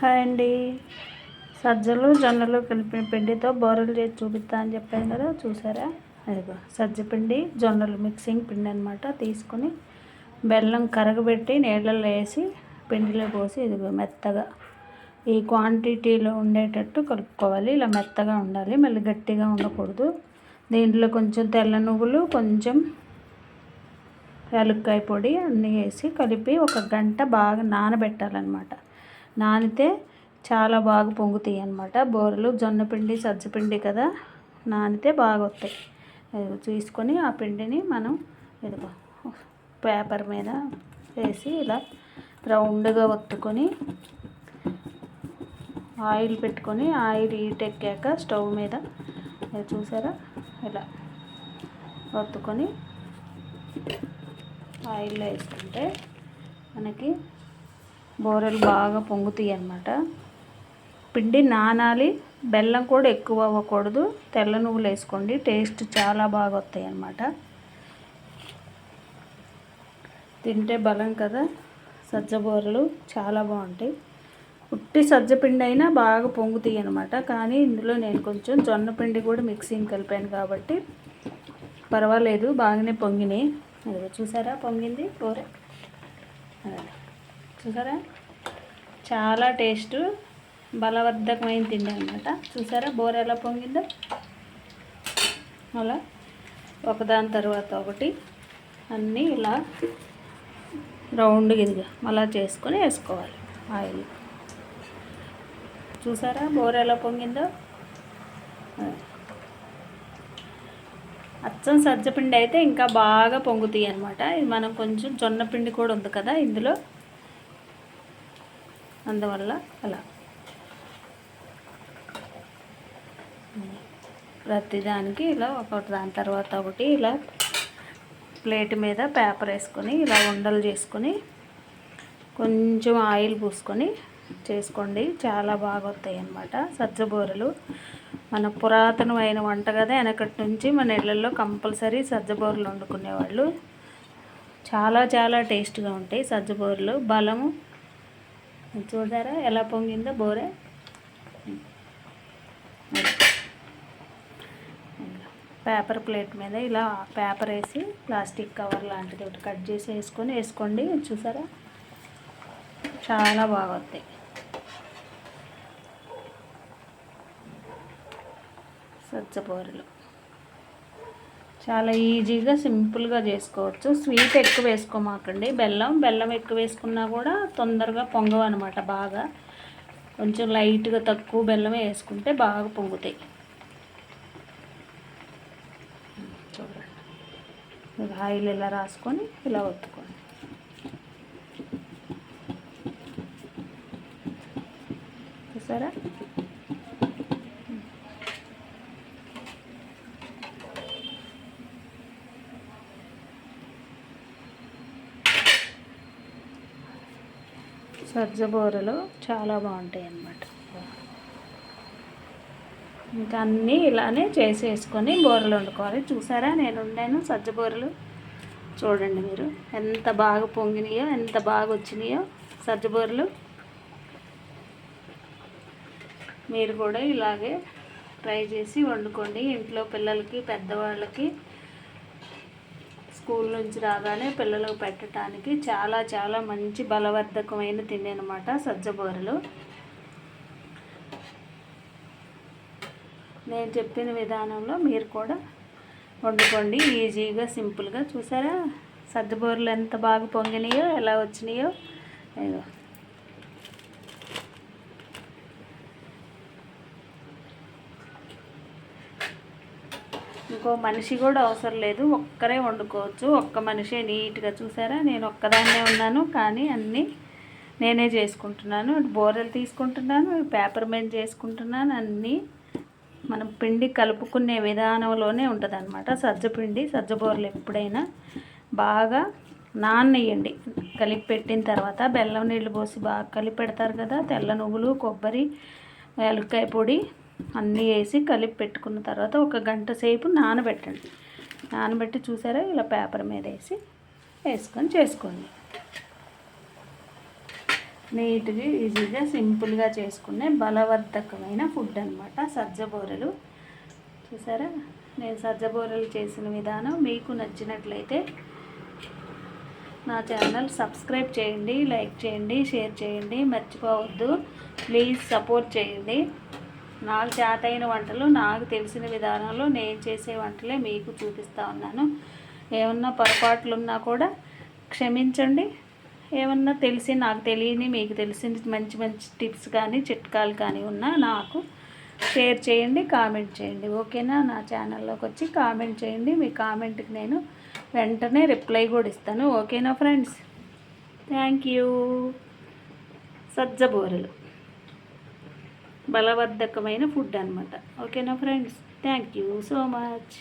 Hi అండి. సజ్జలు జొన్నలు కలిపిన పిండితో బోరలు చేసి చూపిస్తా అని చెప్పాను కదా చూసారా? అదిగో సజ్జ పిండి జొన్నలు మిక్సింగ్ పిండి అనమాట తీసుకొని బెల్లం కరగబెట్టి నీళ్ళల్లో వేసి పిండిలో పోసి ఇదిగో మెత్తగా ఈ క్వాంటిటీలో ఉండేటట్టు కలుపుకోవాలి. ఇలా మెత్తగా ఉండాలి మళ్ళీ గట్టిగా ఉండకూడదు. దీంట్లో కొంచెం తెల్ల నువ్వులు కొంచెం యాలక్కాయ పొడి అన్నీ వేసి కలిపి ఒక గంట బాగా నానబెట్టాలన్నమాట. నానితే చాలా బాగా పొంగుతాయి అన్నమాట. బోరలు జొన్న పిండి సజ్జపిండి కదా నానితే బాగా వస్తాయి. తీసుకొని ఆ పిండిని మనం ఇదిగో పేపర్ మీద వేసి ఇలా రౌండ్గా ఒత్తుకొని ఆయిల్ పెట్టుకొని ఆయిల్ హీట్ ఎక్కాక స్టవ్ మీద చూసారా? ఇలా ఒత్తుకొని ఆయిల్లో వేసుకుంటే మనకి బోరెలు బాగా పొంగుతాయి అన్నమాట. పిండి నానాలి బెల్లం కూడా ఎక్కువ అవ్వకూడదు. తెల్ల నువ్వులు వేసుకోండి టేస్ట్ చాలా బాగా వస్తాయి అన్నమాట. తింటే బలం కదా సజ్జ బోరలు చాలా బాగుంటాయి. ఉట్టి సజ్జ పిండి అయినా బాగా పొంగుతాయి అనమాట కానీ ఇందులో నేను కొంచెం జొన్న పిండి కూడా మిక్సింగ్ కలిపాను కాబట్టి పర్వాలేదు బాగానే పొంగినాయి. అదే చూసారా పొంగింది కూర చూసారా? చాలా టేస్ట్ బలవర్ధకమైన తిండి అనమాట చూసారా? బోర ఎలా పొంగిందో? అలా. ఒకదాని తర్వాత ఒకటి. అన్నీ ఇలా రౌండ్గా ఇదిగా అలా చేసుకొని వేసుకోవాలి ఆయిల్. చూసారా? బోర ఎలా పొంగిందో? అచ్చం సజ్జపిండి అయితే ఇంకా బాగా పొంగుతాయి అనమాట ఇది మనం కొంచెం జొన్న పిండి కూడా ఉంది కదా ఇందులో. అందువల్ల అలా. ప్రతిదానికి ఇలా ఒకటి దాని తర్వాత ఒకటి ఇలా ప్లేట్ మీద పేపర్ వేసుకొని ఇలా ఉండలు చేసుకొని కొంచెం ఆయిల్ పూసుకొని చేసుకోండి. చాలా బాగా వస్తాయి అన్నమాట సజ్జబూరలు మన పురాతనమైన వంట కదా వెనకటి నుంచి మన ఇళ్ళల్లో కంపల్సరీ సజ్జబూరలు వండుకునేవాళ్ళు. చాలా చాలా టేస్ట్గా ఉంటాయి సజ్జబూరలు బలము చూసారా ఎలా పొంగిందో బోరే? పేపర్ ప్లేట్ మీద ఇలా పేపర్ వేసి ప్లాస్టిక్ కవర్ లాంటిది ఒకటి కట్ చేసి వేసుకొని వేసుకోండి. చూసారా? చాలా బాగా వస్తాయి సజ్జబోరలు చాలా ఈజీగా సింపుల్గా చేసుకోవచ్చు. స్వీట్ ఎక్కువ వేసుకోమాకండి. బెల్లం బెల్లం ఎక్కువ వేసుకున్నా కూడా తొందరగా పొంగవు అనమాట బాగా. కొంచెం లైట్గా తక్కువ బెల్లమే వేసుకుంటే బాగా పొంగుతాయి. చూడండి. ఆయిల్ ఇలా రాసుకొని ఇలా ఒత్తుకోండి. చూసారా? సజ్జబోరలు చాలా బాగుంటాయి అన్నమాట ఇంకా అన్నీ ఇలానే చేసేసుకొని బూరలు వండుకోవాలి. చూసారా? నేను ఉండాను సజ్జబూరలు చూడండి మీరు ఎంత బాగా పొంగినాయో ఎంత బాగా వచ్చినాయో సజ్జబూరలు మీరు కూడా ఇలాగే ట్రై చేసి వండుకోండి. ఇంట్లో పిల్లలకి పెద్దవాళ్ళకి స్కూల్ నుంచి రాగానే పిల్లలకు పెట్టడానికి చాలా చాలా మంచి బలవర్ధకమైన తిండి అనమాట సజ్జబూరలు. నేను చెప్పిన విధానంలో మీరు కూడా వండుకోండి ఈజీగా సింపుల్గా. చూసారా? సజ్జబూరలు ఎంత బాగా పొంగినాయో ఎలా వచ్చినాయో? ఇంకో మనిషి కూడా అవసరం లేదు. ఒక్కరే వండుకోవచ్చు. ఒక్క మనిషే నీట్గా చూసారా? నేను ఒక్కదాన్నే ఉన్నాను. కానీ అన్నీ నేనే చేసుకుంటున్నాను. బోరెలు తీసుకుంటున్నాను. పేపర్ మీద చేసుకుంటున్నాను. అన్నీ మనం పిండి కలుపుకునే విధానంలోనే ఉంటుంది అనమాట సజ్జపిండి సజ్జ బోర్లు ఎప్పుడైనా బాగా నాన్నయ్యండి కలిపి పెట్టిన తర్వాత బెల్లం నీళ్ళు పోసి బాగా కలిపి పెడతారు కదా? తెల్ల నువ్వులు కొబ్బరి ఎలక్కాయ పొడి అన్నీ వేసి కలిపి పెట్టుకున్న తర్వాత ఒక గంట సేపు నానబెట్టండి. నానబెట్టి చూసారా? ఇలా పేపర్ మీద వేసి వేసుకొని చేసుకోండి. నీట్గా ఈజీగా సింపుల్గా చేసుకునే బలవర్ధకమైన ఫుడ్ అనమాట సజ్జ బూరెలు చూసారా? నేను సజ్జ బూరెలు చేసిన విధానం మీకు నచ్చినట్లయితే నా ఛానల్ సబ్స్క్రైబ్ చేయండి లైక్ చేయండి షేర్ చేయండి. మర్చిపోవద్దు. ప్లీజ్ సపోర్ట్ చేయండి. నాకు చేతైన వంటలు నాకు తెలిసిన విధానంలో నేను చేసే వంటలే మీకు చూపిస్తూ ఉన్నాను. ఏమన్నా పొరపాట్లు ఉన్నా కూడా క్షమించండి. ఏమన్నా తెలిసి నాకు తెలియని మీకు తెలిసిన మంచి మంచి టిప్స్ కానీ చిట్కాలు కానీ ఉన్నా నాకు షేర్ చేయండి కామెంట్ చేయండి. ఓకేనా? నా ఛానల్లోకి వచ్చి కామెంట్ చేయండి. మీ కామెంట్కి నేను వెంటనే రిప్లై కూడా ఇస్తాను. ఓకేనా ఫ్రెండ్స్? Thank you. సజ్జబూరలు బలవర్ధకమైన ఫుడ్ అనమాట ఓకేనా friends thank you so much